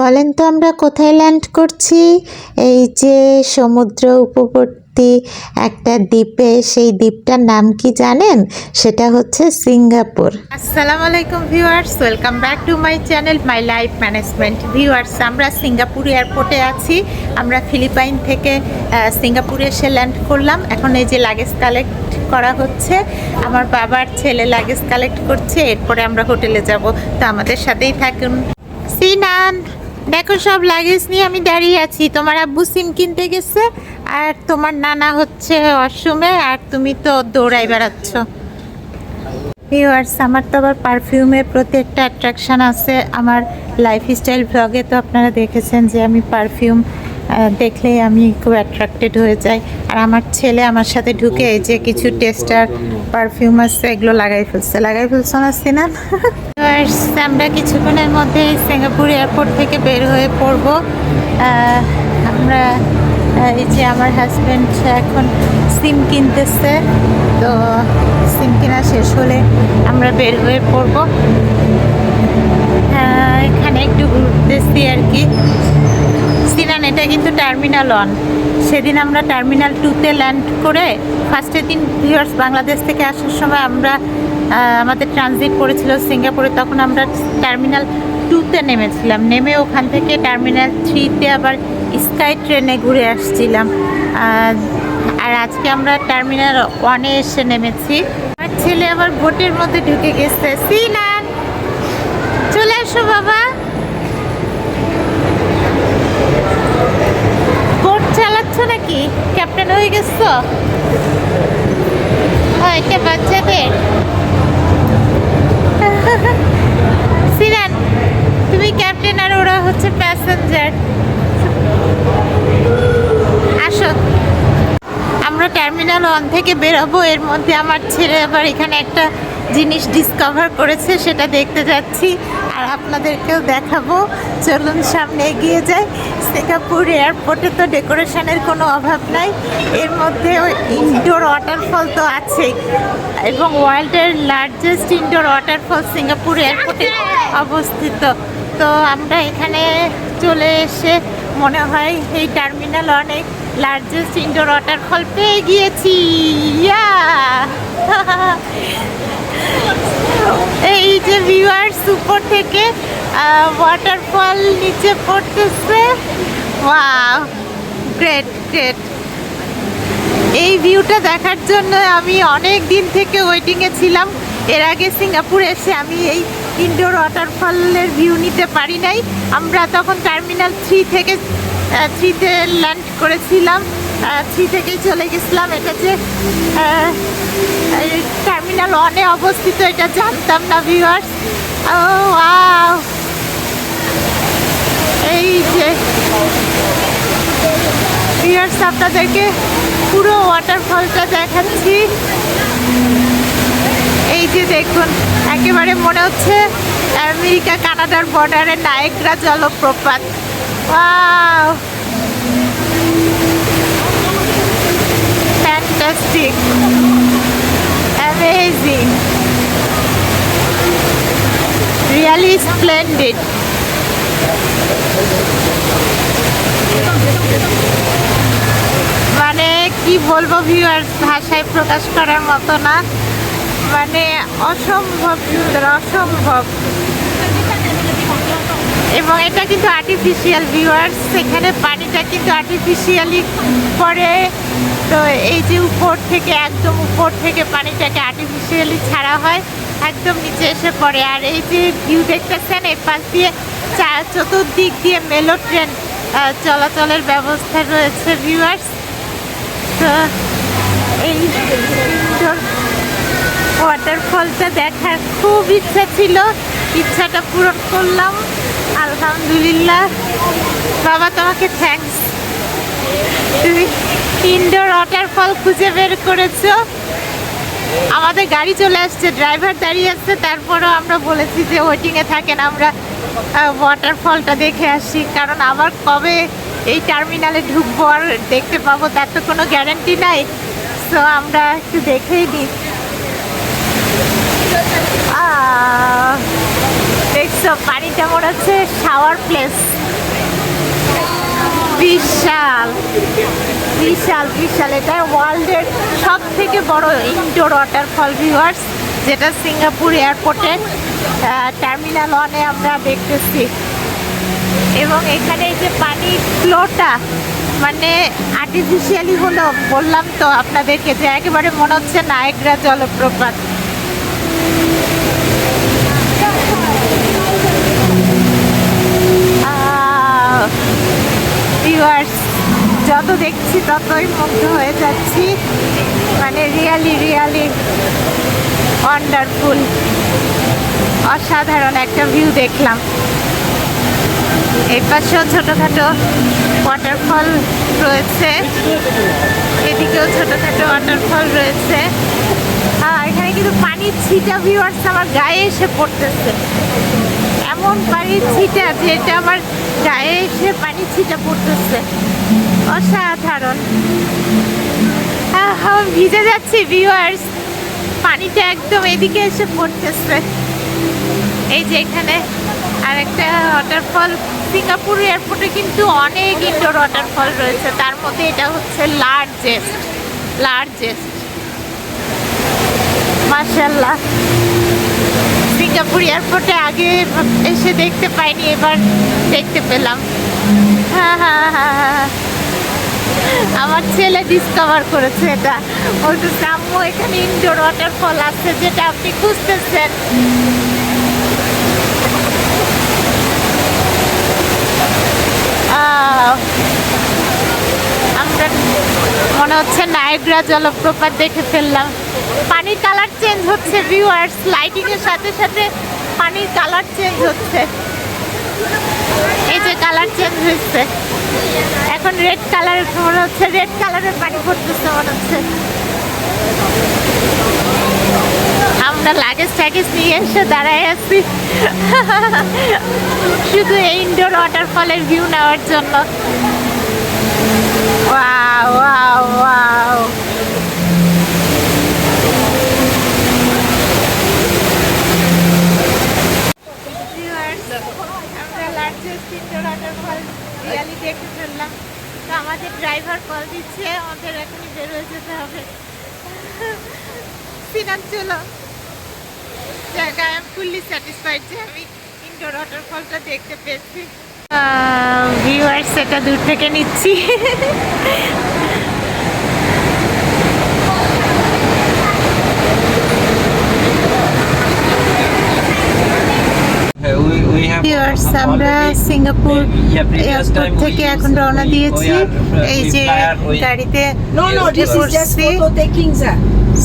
বলেন তো আমরা কোথায় ল্যান্ড করছি? এই যে সমুদ্র উপবর্তী একটা দ্বীপে, সেই দ্বীপটার নাম কি জানেন? সেটা হচ্ছে সিঙ্গাপুর। আসসালামু আলাইকুম viewers, welcome back to my channel, my life management. Viewers, আমরা সিঙ্গাপুর এয়ারপোর্টে আছি। আমরা ফিলিপাইন থেকে সিঙ্গাপুরে এসে ল্যান্ড করলাম। এখন এই যে লাগেজ কালেক্ট করা হচ্ছে, আমার বাবার ছেলে লাগেজ কালেক্ট করছে, এরপরে আমরা হোটেলে যাব। তো আমাদের সাথেই থাকুন। সিনান! দেখো, সব লাগেজ নিয়ে আমি দাঁড়িয়ে আছি। তোমার আব্বু সিম কিনতে গেছে, আর তোমার নানা হচ্ছে অসমে আর তুমি তো দৌড়াই বেড়াচ্ছ। ভিউয়ার্স আমার তো আবার পারফিউমের প্রতি একটা অ্যাট্রাকশান আছে। আমার লাইফস্টাইল ব্লগে তো আপনারা দেখেছেন যে আমি পারফিউম দেখলেই আমি খুব অ্যাট্রাক্টেড হয়ে যাই। আর আমার ছেলে আমার সাথে ঢুকে যে কিছু টেস্টার পারফিউম আছে, এগুলো লাগাই ফেলছে। লাগাই ফেলছো না সিনান আমরা কিছুক্ষণের মধ্যে সিঙ্গাপুর এয়ারপোর্ট থেকে বের হয়ে পড়ব। আমরা এই যে আমার হাজব্যান্ড এখন সিম কিনতেছে। তো সিম কেনা শেষ হলে আমরা বের হয়ে পড়ব। এখানে একটু ঘুরতেছি আর কি। সিনান, এটা কিন্তু টার্মিনাল ওয়ান সেদিন আমরা টার্মিনাল টুতে ল্যান্ড করে ফার্স্টের দিন ভিউয়ার্স বাংলাদেশ থেকে আসার সময় আমরা আমাদের ট্রানজিট পড়েছিল সিঙ্গাপুরে, তখন আমরা টার্মিনাল টুতে নেমেছিলাম। নেমে ওখান থেকে টার্মিনাল থ্রিতে আবার স্কাই ট্রেনে ঘুরে আসছিলাম। আর আজকে আমরা টার্মিনাল ওয়ানে এসে নেমেছি। আমার ছেলে আবার বোটের মধ্যে ঢুকে গেছে। সিনান, চলে আসো বাবা। ক্যাপ্টেন হয়ে এটা বাচ্চাদের? সিরান, তুমি ক্যাপ্টেন আর ওরা হচ্ছে প্যাসেঞ্জার। আসো। আমরা টার্মিনাল ওয়ান থেকে বেরোবো, এর মধ্যে আমার ছেলে আবার এখানে একটা জিনিস ডিসকভার করেছে, সেটা দেখতে যাচ্ছি। আর আপনাদেরকেও দেখাবো। চলুন সামনে এগিয়ে যাই। সিঙ্গাপুর এয়ারপোর্টে তো ডেকোরেশনের কোনো অভাব নাই। এর মধ্যে ইনডোর ওয়াটারফল তো আছেই। এবং ওয়ার্ল্ডের লার্জেস্ট ইনডোর ওয়াটারফল সিঙ্গাপুর এয়ারপোর্টে অবস্থিত। তো আমরা এখানে চলে এসে মনে হয় এই টার্মিনাল অনেক লার্জেস্ট ইনডোর ওয়াটারফল পেয়ে গিয়েছি। ইয়া এই যে ভিউয়ার্স উপর থেকে ওয়াটারফল নিচে পড়তেছে। ওয়াও গ্রেট গ্রেট এই ভিউটা দেখার জন্য আমি অনেক দিন থেকে ওয়েটিংয়ে ছিলাম। এর আগে সিঙ্গাপুরে এসে আমি এই ইনডোর ওয়াটারফলের ভিউ নিতে পারি নাই। আমরা তখন টার্মিনাল থ্রি থেকে থ্রিতে ল্যান্ড করেছিলাম। থ্রি থেকেই চলে গেছিলাম। এটা যে টার্মিনাল ওয়ানে অবস্থিত, এটা জানতাম না ভিউয়ার্স ও এই যে ভিউয়ার্স আপনাদেরকে পুরো ওয়াটারফলটা দেখাচ্ছি। এই যে দেখুন, একেবারে মনে হচ্ছে আমেরিকা কানাডার বর্ডারে নায়করা জলপ্রপাত। Wow fantastic amazing really splendid মানে কি বলব ভিউয়ার্স ভাষায় প্রকাশ করার মতো না। মানে অসম্ভব, সুন্দর, অসম্ভব। এবং এটা কিন্তু আর্টিফিশিয়াল ভিউয়ার্স এখানে পানিটা কিন্তু আর্টিফিশিয়ালি পড়ে। তো এই যে উপর থেকে, একদম উপর থেকে পানিটাকে আর্টিফিশিয়ালি ছাড়া হয়, একদম নিচে এসে পড়ে। আর এই যে ভিউ দেখতেছেন, এই পাশ দিয়ে চতুর্দিক দিয়ে মেলো ট্রেন চলাচলের ব্যবস্থা রয়েছে ভিউয়ার্স তো এই সুন্দর ওয়াটারফলটা দেখার খুব ইচ্ছা ছিল। ইচ্ছাটা পূরণ করলাম। আলহামদুলিল্লাহ। বাবা, তোমাকে থ্যাঙ্কস তুমি ইনডোর ওয়াটারফল খুঁজে বের করেছ। আমাদের গাড়ি চলে আসছে ড্রাইভার দাঁড়িয়ে আসছে তারপরেও আমরা বলেছি যে ওয়েটিংয়ে থাকেন। আমরা ওয়াটারফলটা দেখে আসি। কারণ আবার কবে এই টার্মিনালে ঢুকবো আর দেখতে পাবো, তার তো কোনো গ্যারান্টি নাই। সো আমরা একটু দেখেই নিই। দেখছ পানিটা মনে হচ্ছে শাওয়ার প্লেস বিশাল বিশাল বিশাল। এটা ওয়ার্ল্ডের সব থেকে বড় ইনডোর ওয়াটারফল ভিউয়ার্স যেটা সিঙ্গাপুর এয়ারপোর্টে টার্মিনাল ওয়ানে আমরা দেখতেছি। এবং এখানে এই যে পানির ফ্লোটা মানে আর্টিফিশিয়ালি হলো, বললাম তো আপনাদেরকে যে একেবারে মনে হচ্ছে নায়গ্রা জলপ্রপাত। যত দেখছি ততই মুগ্ধ হয়ে যাচ্ছি। মানে রিয়ালি রিয়ালি ওয়ান্ডারফুল অসাধারণ একটা ভিউ দেখলাম। এই পাশেও ছোটোখাটো ওয়াটারফল রয়েছে। এদিকেও ছোটোখাটো ওয়াটারফল রয়েছে। কিন্তু পানির ছিটা ভিউয়ার্স আমার গায়ে এসে পড়তেছে। এমন পানির ছিটা যেটা আমার গায়ে এসে পানির ছিটা পড়তেছে। অসাধারণ। ভিজে যাচ্ছি ভিউয়ার্স পানিটা একদম এদিকে এসে পড়তেছে। এই যে এখানে আর একটা ওয়াটারফল সিঙ্গাপুর এয়ারপোর্টে কিন্তু অনেক ইনডোর ওয়াটারফল রয়েছে। তার মধ্যে এটা হচ্ছে লার্জেস্ট লার্জেস্ট মার্শাল্লাহ সিঙ্গাপুর এয়ারপোর্টে আগে এসে দেখতে পাইনি এবার দেখতে পেলাম। আমার ছেলে ডিসকভার করেছে এটা। বলতেছে আম্মু এখানে ইনডোর ওয়াটারফল আছে যেটা আপনি খুঁজতেছেন। আহ, আমরা মনে হচ্ছে নায়গ্রা জলপ্রপাত দেখে ফেললাম। পানির কালার চেঞ্জ হচ্ছে ভিউয়ার্স লাইটিং এর সাথে সাথে পানির কালার চেঞ্জ হচ্ছে। এই যে কালার চেঞ্জ হচ্ছে এখন রেড কালার মনে হচ্ছে রেড কালারের পানি পড়তেছে, মনে হচ্ছে। আমরা লাগেজ ট্যাগেজ নিয়ে এসে দাঁড়ায় আছি। শুধু এই ইনডোর ওয়াটারফলের ভিউ নেওয়ার জন্য ওয়াও ওয়াও ওয়াও আমরা লার্জেস্ট ইনডোর ওয়াটারফল রিয়ালি দেখে ফেললাম তো আমাদের ড্রাইভার কল দিচ্ছে, আমাদের এখনই হয়ে যেতে হবে। সিনান চলো যাক আই ফুললি স্যাটিসফাইড যে আমি ইনডোর ওয়াটারফলটা দেখতে পেয়েছি। ভিউয়ার্স এটা দূর থেকে নিচ্ছি। ভিউয়ার্স আমরা সিঙ্গাপুর এয়ারপোর্ট থেকে এখন রওনা দিয়েছি। এই যে গাড়িতে No, no, this is just করছি। photo taking, sir.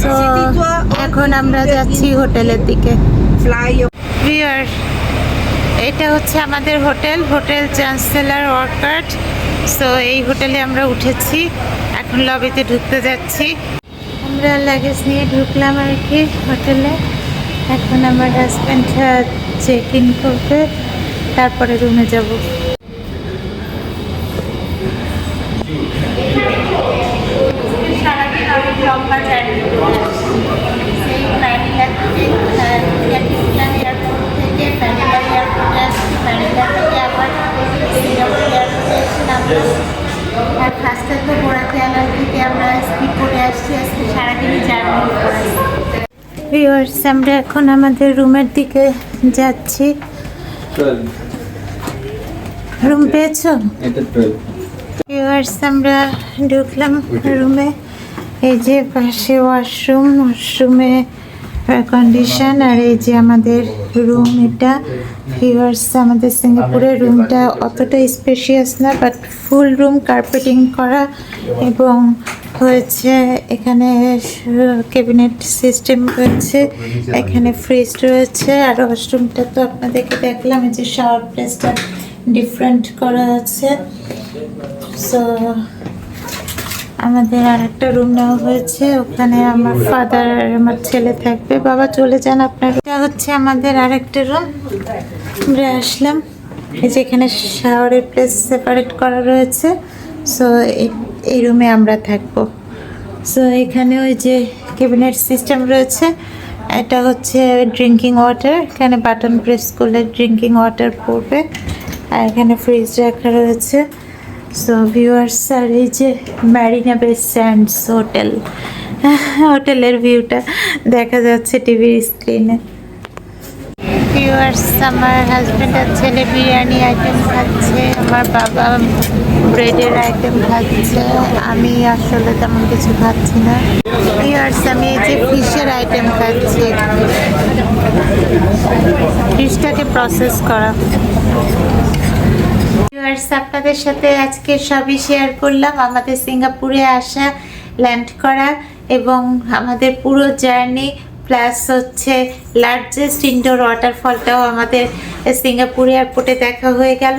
So, City tour on এখন আমরা যাচ্ছি হোটেলের দিকে। Fly your ভিউয়ার এটা হচ্ছে আমাদের hotel hotel chancellor Orchard so এই হোটেলে আমরা উঠেছি। এখন লবিতে ঢুকতে যাচ্ছি। আমরা লাগেজ নিয়ে ঢুকলাম আর কি হোটেলে। এখন আমার হাজব্যান্ড চেক ইন করবে। তারপরে রুমে যাব। আমরা এখন আমাদের রুমের দিকে যাচ্ছি। রুম পেয়েছ? ভিউয়ার্স আমরা ঢুকলাম রুমে। এই যে পাশে ওয়াশরুম ওয়াশরুমে কন্ডিশন আর এই যে আমাদের রুম এটা। ভিউয়ার্স আমাদের সিঙ্গাপুরের রুমটা অতটা স্পেশিয়াস না বাট ফুল রুম কার্পেটিং করা এবং হয়েছে, এখানে ক্যাবিনেট সিস্টেম রয়েছে, এখানে ফ্রিজ রয়েছে, আর ওয়াশরুমটা তো আপনাদেরকে দেখলাম যে শাওয়ার প্লেসটা ডিফারেন্ট করা আছে। সো আমাদের আর একটা রুম নেওয়া হয়েছে, ওখানে আমার ফাদার আর আমার ছেলে থাকবে। বাবা চলে যান আপনার এটা হচ্ছে আমাদের আরেকটা রুম আমরা আসলাম। এই যে এখানে শাওয়ারের প্লেস সেপারেট করা রয়েছে। সো এই রুমে আমরা থাকব। সো এখানে ওই যে ক্যাবিনেট সিস্টেম রয়েছে। এটা হচ্ছে ড্রিঙ্কিং ওয়াটার এখানে বাটন প্রেস করলে ড্রিঙ্কিং ওয়াটার পড়বে। আর এখানে ফ্রিজ রাখা রয়েছে। সো ভিউয়ার্স আর এই যে ম্যারিনা বে স্যান্ডস হোটেল হোটেলের ভিউটা দেখা যাচ্ছে টিভির স্ক্রিনে ভিউয়ার্স আমার হাজব্যান্ড আর ছেলে বিরিয়ানি আইটেম খাচ্ছে, আমার বাবা ব্রেডের আইটেম খাচ্ছে, আমি আসলে তেমন কিছু খাচ্ছি না। ভিউয়ার্স আমি এই যে ফিশের আইটেম খাচ্ছি। ফিশটাকে প্রসেস করা। ভিউয়ার্স আপনাদের সাথে আজকে সবই শেয়ার করলাম। আমাদের সিঙ্গাপুরে আসা ল্যান্ড করা এবং আমাদের পুরো জার্নি প্লাস হচ্ছে লার্জেস্ট ইনডোর ওয়াটারফলটাও আমাদের সিঙ্গাপুর এয়ারপোর্টে দেখা হয়ে গেল।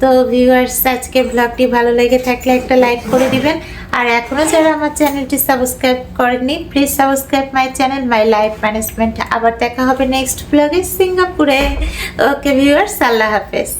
তো ভিউয়ার্স আজকে ব্লগটি ভালো লেগে থাকলে একটা লাইক করে দিবেন। আর এখনও যারা আমার চ্যানেলটি সাবস্ক্রাইব করেননি please subscribe my channel my life management আবার দেখা হবে নেক্সট ব্লগে সিঙ্গাপুরে। ওকে ভিউয়ার্স আল্লাহ হাফেজ।